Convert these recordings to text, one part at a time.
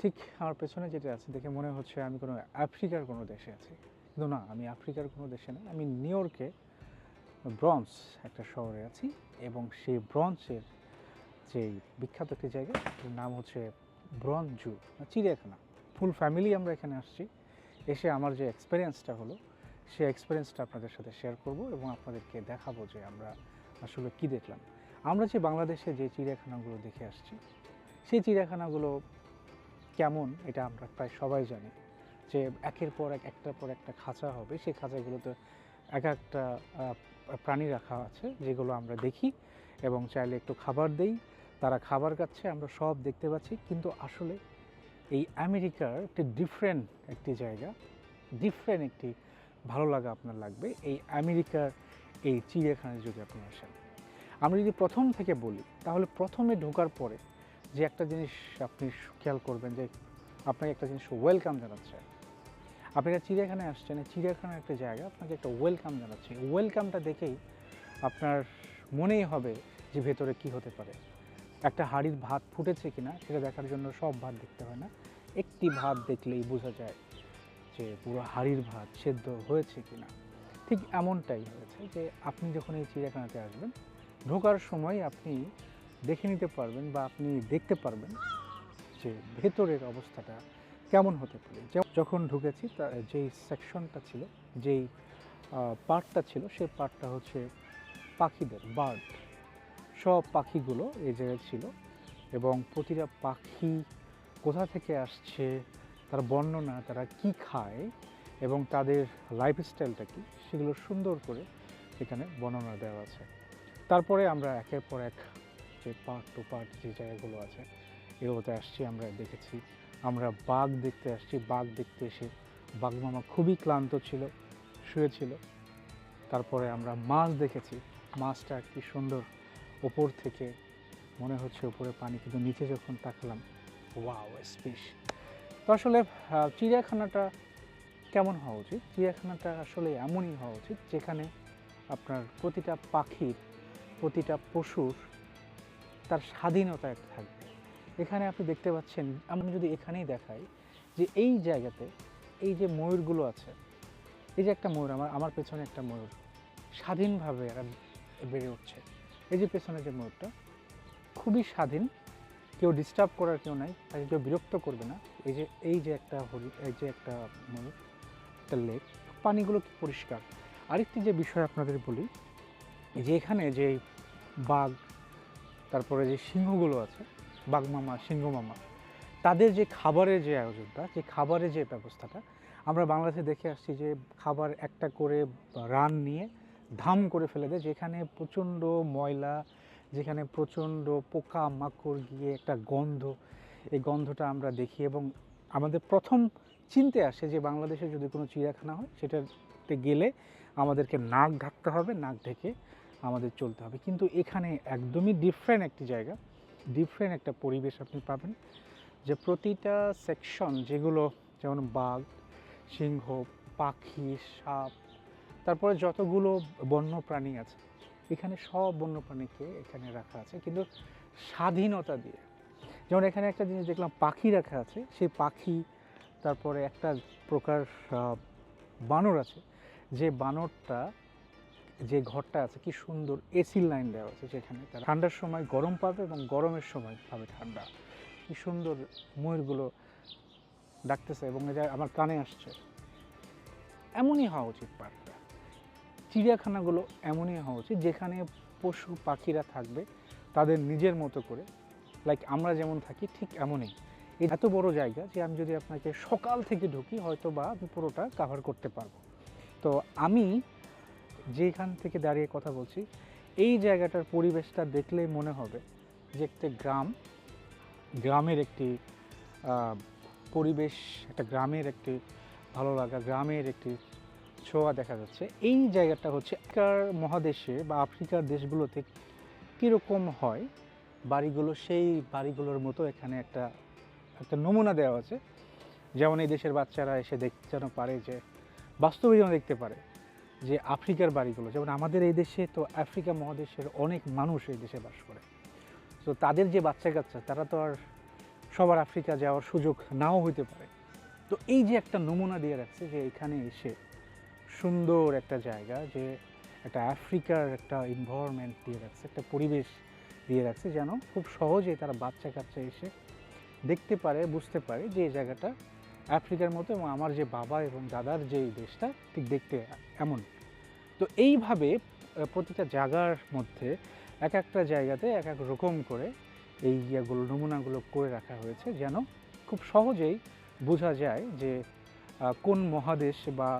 ঠিক আমার পেছনে যেটা আছে, দেখে মনে হচ্ছে আমি কোনো আফ্রিকার কোনো দেশে আছি। কিন্তু না, আমি আফ্রিকার কোনো দেশে না, আমি নিউ ইয়র্কে ব্রঞ্জ একটা শহরে আছি এবং সেই ব্রঞ্জের যে বিখ্যাত একটি জায়গা নাম হচ্ছে ব্রঞ্জ জু চিড়িয়াখানা। ফুল ফ্যামিলি আমরা এখানে আসছি। এসে আমার যে এক্সপিরিয়েন্সটা হলো, সেই এক্সপিরিয়েন্সটা আপনাদের সাথে শেয়ার করব এবং আপনাদেরকে দেখাবো যে আমরা আসলে কি দেখলাম। আমরা যে বাংলাদেশে যে চিড়িয়াখানাগুলো দেখে আসছি, সেই চিড়িয়াখানাগুলো কেমন এটা আমরা প্রায় সবাই জানি, যে একের পর এক, একটার পর একটা খাঁচা হবে, সেই খাঁচাগুলোতে এক একটা প্রাণী রাখা আছে, যেগুলো আমরা দেখি এবং চাইলে একটু খাবার দেই। তারা খাবার খাচ্ছে, আমরা সব দেখতে পাচ্ছি, কিন্তু আসলে এই আমেরিকার একটি ডিফারেন্ট একটি জায়গা ডিফারেন্ট একটি ভালো লাগা আপনার লাগবে। এই আমেরিকার এই চিড়িয়াখানায় যদি আপনি আসেন। আমরা যদি প্রথম থেকে বলি, তাহলে প্রথমে ঢোকার পরে যে একটা জিনিস আপনি খেয়াল করবেন যে আপনাকে একটা জিনিস ওয়েলকাম জানাচ্ছে। আপনি একটা চিড়িয়াখানায় আসছেন চিড়িয়াখানার একটা জায়গা, আপনাকে একটা ওয়েলকাম জানাচ্ছে। ওয়েলকামটা দেখেই আপনার মনেই হবে যে ভেতরে কি হতে পারে। একটা হাঁড়ির ভাত ফুটেছে কিনা, সেটা দেখার জন্য সব ভাত দেখতে হয় না। একটি ভাত দেখলেই বোঝা যায় যে পুরো হাঁড়ির ভাত সেদ্ধ হয়েছে কিনা। ঠিক এমনটাই হয়েছে যে আপনি যখন এই চিড়িয়াখানাতে আসবেন, ঢোকার সময় আপনি দেখে নিতে পারবেন বা আপনি দেখতে পারবেন যে ভেতরের অবস্থাটা কেমন হতে পারে। যখন ঢুকেছি যেই সেকশনটা ছিল, যেই পার্টটা ছিল, সেই পার্টটা হচ্ছে পাখিদের বার্ড সব পাখিগুলো এই জায়গায় ছিল এবং প্রতিটা পাখি কোথা থেকে আসছে, তার বর্ণনা, তারা কি খায় এবং তাদের লাইফস্টাইলটা কী, সেগুলো সুন্দর করে এখানে বর্ণনা দেওয়া আছে। তারপরে আমরা একের পর এক যে পার্ট টু পার্ট যে জায়গাগুলো আছে, এগুলোতে আসছি আমরা, দেখেছি। আমরা বাঘ দেখতে আসছি, বাঘ দেখতে এসে বাঘ মামা খুবই ক্লান্ত ছিল শুয়েছিল তারপরে আমরা মাছ দেখেছি। মাছটা কি সুন্দর ওপর থেকে, মনে হচ্ছে উপরে পানি, কিন্তু নিচে যখন তাকলাম ওয়াও স্পেস তো আসলে চিড়িয়াখানাটা কেমন হওয়া উচিত? চিড়িয়াখানাটা আসলে এমনই হওয়া উচিত, যেখানে আপনার প্রতিটা পাখির, প্রতিটা পশুর তার স্বাধীনতা একটা থাকবে। এখানে আপনি দেখতে পাচ্ছেন, আমি যদি এখানেই দেখাই যে এই জায়গাতে এই যে ময়ূরগুলো আছে, এই যে একটা ময়ূর, আমার আমার পেছনে একটা ময়ূর স্বাধীনভাবে এরা বেড়ে উঠছে। এই যে পেছনে যে ময়ূরটা খুবই স্বাধীন, কেউ ডিস্টার্ব করার কেউ নাই, তাকে কেউ বিরক্ত করবে না। এই যে এই যে একটা হরি, এই যে একটা ময়ূর, একটা লেক পানিগুলো কি পরিষ্কার? আরেকটি যে বিষয় আপনাদের বলি, যে এখানে যে বাঘ তারপরে যে সিংহগুলো আছে, বাঘ মামা, সিংহ মামা, তাদের যে খাবারের যে আয়োজনটা, যে খাবারের যে ব্যবস্থাটা, আমরা বাংলাদেশে দেখে আসছি যে খাবার একটা করে রান নিয়ে ধাম করে ফেলে দেয়, যেখানে প্রচণ্ড ময়লা, যেখানে প্রচণ্ড পোকা মাকড় গিয়ে একটা গন্ধ, এই গন্ধটা আমরা দেখি এবং আমাদের প্রথম চিনতে আসে যে বাংলাদেশে যদি কোনো চিড়িয়াখানা হয়, সেটাতে গেলে আমাদেরকে নাক ঢাকতে হবে, নাক ঢেকে আমাদের চলতে হবে। কিন্তু এখানে একদমই ডিফারেন্ট একটি জায়গা ডিফারেন্ট একটা পরিবেশ আপনি পাবেন, যে প্রতিটা সেকশন যেগুলো যেমন বাঘ, সিংহ, পাখি, সাপ, তারপরে যতগুলো বন্য প্রাণী আছে, এখানে সব বন্য প্রাণীকে এখানে রাখা আছে। কিন্তু স্বাধীনতা দিয়ে, যেমন এখানে একটা জিনিস দেখলাম, পাখি রাখা আছে, সেই পাখি, তারপরে একটা প্রকার বানর আছে, যে বানরটা যে ঘরটা আছে, কি সুন্দর এসি লাইন দেওয়া আছে যেখানে তারা ঠান্ডার সময় গরম পাবে এবং গরমের সময় পাবে ঠান্ডা। কি সুন্দর ময়ূরগুলো ডাকতেছে এবং এটা আমার কানে আসছে। এমনই হওয়া উচিত পার্কটা চিড়িয়াখানাগুলো এমনই হওয়া উচিত যেখানে পশু পাখিরা থাকবে তাদের নিজের মতো করে। লাইক আমরা যেমন থাকি ঠিক এমনই। এত বড় জায়গা যে আমি যদি আপনাকে সকাল থেকে ঢুকি হয়তো বা আমি পুরোটা কাভার করতে পারব। তো আমি যেখান থেকে দাঁড়িয়ে কথা বলছি, এই জায়গাটার পরিবেশটা দেখলেই মনে হবে যে একটা গ্রাম, গ্রামের একটি পরিবেশ, একটা গ্রামের একটি ভালো লাগা, গ্রামের একটি ছোঁয়া দেখা যাচ্ছে। এই জায়গাটা হচ্ছে আফ্রিকার মহাদেশে বা আফ্রিকার দেশগুলোতে কীরকম হয়, বাড়িগুলো, সেই বাড়িগুলোর মতো এখানে একটা একটা নমুনা দেওয়া আছে। যেমন এই দেশের বাচ্চারা এসে দেখতে যেন পারে যে বাস্তবে যেন দেখতে পারে। যে আফ্রিকার বাড়িগুলো, যেমন আমাদের এই দেশে তো আফ্রিকা মহাদেশের অনেক মানুষ এই দেশে বাস করে। তো তাদের যে বাচ্চা কাচ্চা তারা তো আর সবার আফ্রিকা যাওয়ার সুযোগ নাও হইতে পারে। তো এই যে একটা নমুনা দিয়ে রাখছে যে এখানে এসে সুন্দর একটা জায়গা, যে একটা আফ্রিকার একটা ইনভায়রনমেন্ট দিয়ে রাখছে, একটা পরিবেশ দিয়ে রাখছে, যেন খুব সহজেই তারা বাচ্চা কাচ্চা এসে দেখতে পারে, বুঝতে পারে যে এই জায়গাটা আফ্রিকার মতো এবং আমার যে বাবা এবং দাদার যে দেশটা, ঠিক দেখতে এমন। তো এইভাবে প্রতিটা জায়গার মধ্যে এক একটা জায়গাতে এক এক রকম করে এই ইয়েগুলো, নমুনাগুলো করে রাখা হয়েছে যেন খুব সহজেই বোঝা যায় যে কোন মহাদেশ বা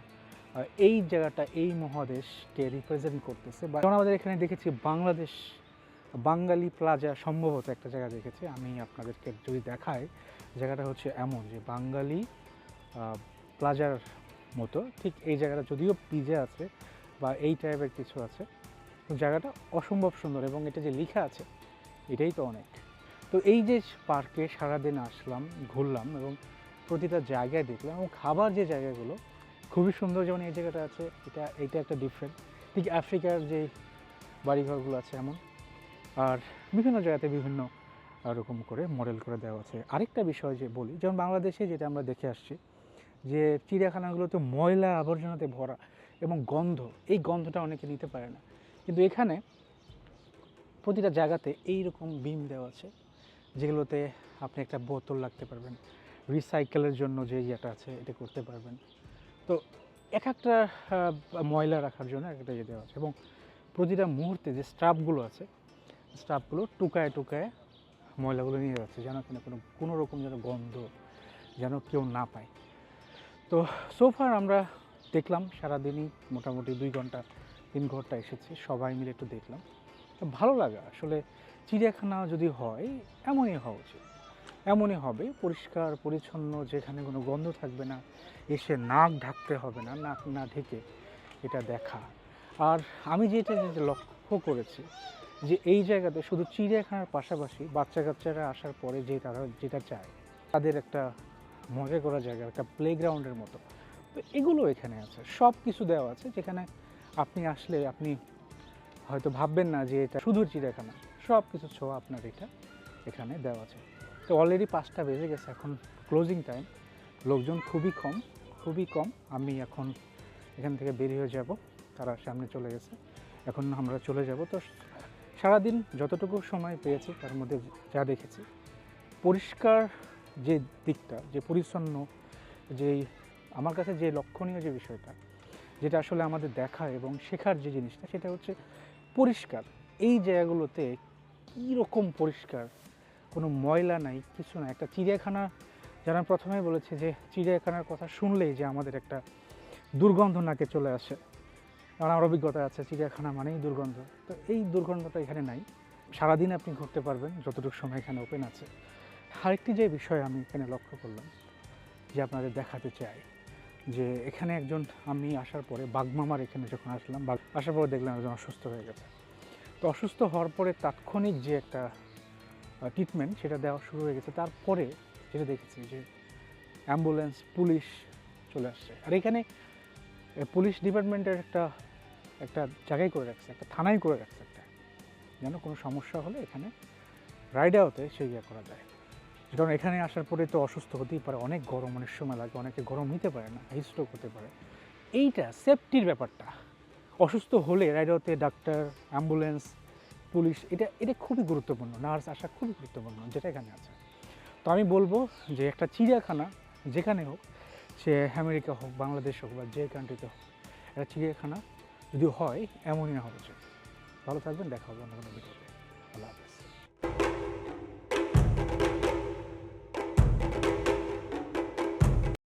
এই জায়গাটা, এই মহাদেশকে রিপ্রেজেন্ট করতেছে। বা আমাদের এখানে দেখেছি বাংলাদেশ বাঙালি প্লাজা সম্ভবত একটা জায়গা দেখেছি। আমি আপনাদেরকে যদি দেখাই, জায়গাটা হচ্ছে এমন যে বাঙালি প্লাজার মতো। ঠিক এই জায়গাটা যদিও পিজে আছে বা এই টাইপের কিছু আছে জায়গাটা অসম্ভব সুন্দর এবং এটা যে লেখা আছে, এটাই তো অনেক। তো এই যে পার্কে সারাদিন আসলাম, ঘুরলাম এবং প্রতিটা জায়গায় দেখলাম এবং খাবার যে জায়গাগুলো, খুবই সুন্দর যেমন এই জায়গাটা আছে, এটা এটা একটা ডিফারেন্ট ঠিক আফ্রিকার যে বাড়িঘরগুলো আছে এমন আর বিভিন্ন জায়গাতে বিভিন্ন রকম করে মডেল করে দেওয়া আছে। আরেকটা বিষয় যে বলি, যেমন বাংলাদেশে যেটা আমরা দেখে আসছি, যে চিড়িয়াখানাগুলোতে ময়লা আবর্জনাতে ভরা এবং গন্ধ, এই গন্ধটা অনেকে নিতে পারে না। কিন্তু এখানে প্রতিটা জায়গাতে এই রকম বিম দেওয়া আছে, যেগুলোতে আপনি একটা বোতল রাখতে পারবেন রিসাইকেলের জন্য যে ইয়েটা আছে, এটা করতে পারবেন। তো এক একটা ময়লা রাখার জন্য এক একটা ইয়ে দেওয়া আছে এবং প্রতিটা মুহূর্তে যে স্টাফগুলো আছে স্টাফগুলো টুকায় টুকায় ময়লাগুলো নিয়ে যাচ্ছে, যেন কিনা কোনো কোনো রকম যেন গন্ধ যেন কেউ না পায়। তো সোফার আমরা দেখলাম সারাদিনই মোটামুটি দুই ঘণ্টা, তিন ঘণ্টা এসেছি, সবাই মিলে একটু দেখলাম। ভালো লাগা, আসলে চিড়িয়াখানা যদি হয়, এমনই হওয়া উচিত। এমনই হবে, পরিষ্কার, পরিচ্ছন্ন, যেখানে কোনো গন্ধ থাকবে না, এসে নাক ঢাকতে হবে না, নাক না ঢেকে এটা দেখা। আর আমি যেটা লক্ষ্য করেছি যে এই জায়গাতে শুধু চিড়িয়াখানার পাশাপাশি বাচ্চা কাচ্চারা আসার পরে যে তারা যেটা চায়, তাদের একটা মজা করা জায়গা, একটা প্লেগ্রাউন্ডের মতো। তো এগুলো এখানে আছে। সব কিছু দেওয়া আছে যেখানে আপনি আসলে আপনি হয়তো ভাববেন না যে এটা শুধু চিড়িয়াখানা। সব কিছু ছোঁয়া আপনার এটা এখানে দেওয়া আছে। তো অলরেডি পাঁচটা বেজে গেছে, এখন ক্লোজিং টাইম লোকজন খুবই কম খুবই কম। আমি এখন এখান থেকে বেরিয়ে যাব। তারা সামনে চলে গেছে। এখন আমরা চলে যাব। তো সারাদিন যতটুকু সময় পেয়েছি তার মধ্যে যা দেখেছি, পরিষ্কার যে দিকটা, যে পরিচ্ছন্ন যেই আমার কাছে যে লক্ষণীয় যে বিষয়টা, যেটা আসলে আমাদের দেখা এবং শেখার যে জিনিসটা, সেটা হচ্ছে পরিষ্কার। এই জায়গাগুলোতে কী রকম পরিষ্কার? কোনো ময়লা নাই, কিছু না একটা চিড়িয়াখানা যারা প্রথমেই বলেছে যে, চিড়িয়াখানার কথা শুনলেই যে আমাদের একটা দুর্গন্ধ নাকে চলে আসে। কারণ আমার অভিজ্ঞতা আছে চিড়িয়াখানা মানেই দুর্গন্ধ। তো এই দুর্গন্ধটা এখানে নাই। সারাদিন আপনি ঘুরতে পারবেন, যতটুকু সময় এখানে ওপেন আছে। আরেকটি যে বিষয় আমি এখানে লক্ষ্য করলাম, যে আপনাদের দেখাতে চাই, যে এখানে একজন আমি আসার পরে বাগমামার এখানে যখন আসলাম বাগ আসার পরে দেখলাম একজন অসুস্থ হয়ে গেছে। তো অসুস্থ হওয়ার পরে তাৎক্ষণিক যে একটা ট্রিটমেন্ট সেটা দেওয়া শুরু হয়ে গেছে। তারপরে যেটা দেখেছি যে অ্যাম্বুলেন্স পুলিশ চলে আসছে। আর এখানে পুলিশ ডিপার্টমেন্টের একটা একটা জায়গায় করে রাখছে, একটা থানায় করে রাখছে একটা। যেন কোনো সমস্যা হলে এখানে রাইড আউটে সেই ইয়ে করা যায়। কারণ এখানে আসার পরে তো অসুস্থ হতেই পারে, অনেক গরম, অনেক সময় লাগে, অনেকে গরম নিতে পারে না হিস্ট্রোক হতে পারে। এইটা সেফটির ব্যাপারটা। অসুস্থ হলে রাইড আউটে ডাক্তার অ্যাম্বুলেন্স পুলিশ, এটা এটা খুবই গুরুত্বপূর্ণ, নার্স আসা খুবই গুরুত্বপূর্ণ, যেটা এখানে আছে। তো আমি বলব যে একটা চিড়িয়াখানা, যেখানে হোক, সে আমেরিকা হোক, বাংলাদেশ হোক বা যে কান্ট্রিতে হোক, একটা চিড়িয়াখানা যদি হয় এমনই হওয়া উচিত ভালো থাকবেন দেখা হবে অন্য কোনো ভিডিওতে। আল্লাহ হাফেজ।